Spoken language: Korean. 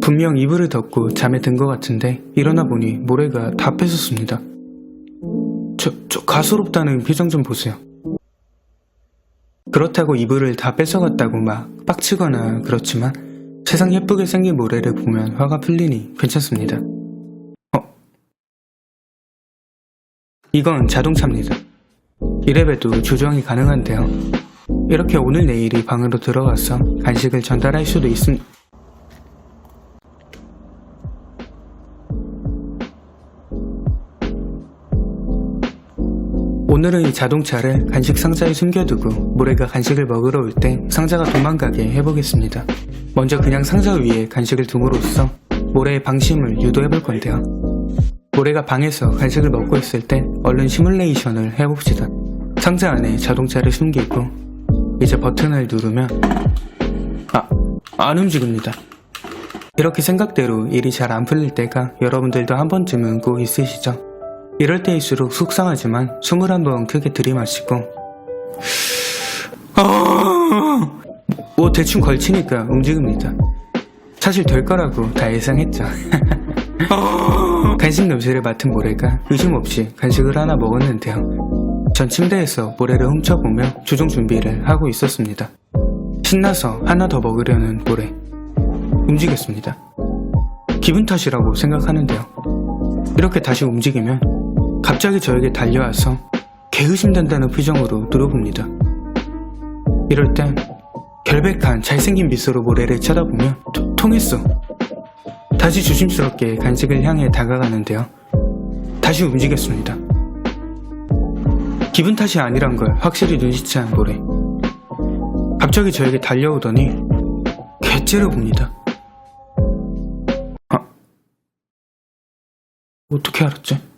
분명 이불을 덮고 잠에 든 것 같은데 일어나 보니 모래가 다 뺏었습니다. 저, 저 가소롭다는 표정 좀 보세요. 그렇다고 이불을 다 뺏어갔다고 막 빡치거나 그렇지만 세상 예쁘게 생긴 모래를 보면 화가 풀리니 괜찮습니다. 어? 이건 자동차입니다. 이래봬도 조정이 가능한데요. 이렇게 오늘 내일이 방으로 들어가서 간식을 전달할 수도 있음. 오늘은 이 자동차를 간식 상자에 숨겨두고 모래가 간식을 먹으러 올 때 상자가 도망가게 해보겠습니다. 먼저 그냥 상자 위에 간식을 둠으로써 모래의 방심을 유도해볼 건데요. 모래가 방에서 간식을 먹고 있을 때 얼른 시뮬레이션을 해봅시다. 상자 안에 자동차를 숨기고 이제 버튼을 누르면 아, 안 움직입니다. 이렇게 생각대로 일이 잘 안 풀릴 때가 여러분들도 한 번쯤은 꼭 있으시죠? 이럴 때일수록 속상하지만 숨을 한번 크게 들이마시고 아, 뭐 대충 걸치니까 움직입니다. 사실 될 거라고 다 예상했죠. 간식 냄새를 맡은 모래가 의심 없이 간식을 하나 먹었는데요. 전 침대에서 모래를 훔쳐보며 조종 준비를 하고 있었습니다. 신나서 하나 더 먹으려는 모래. 움직였습니다. 기분 탓이라고 생각하는데요. 이렇게 다시 움직이면 갑자기 저에게 달려와서 개의심된다는 표정으로 누려봅니다. 이럴 땐 결백한 잘생긴 미소로 모래를 쳐다보며 토- 통했어. 다시 조심스럽게 간식을 향해 다가가는데요. 다시 움직였습니다. 기분 탓이 아니란 걸 확실히 눈치챈 모래. 갑자기 저에게 달려오더니 개째려 봅니다. 아, 어떻게 알았지?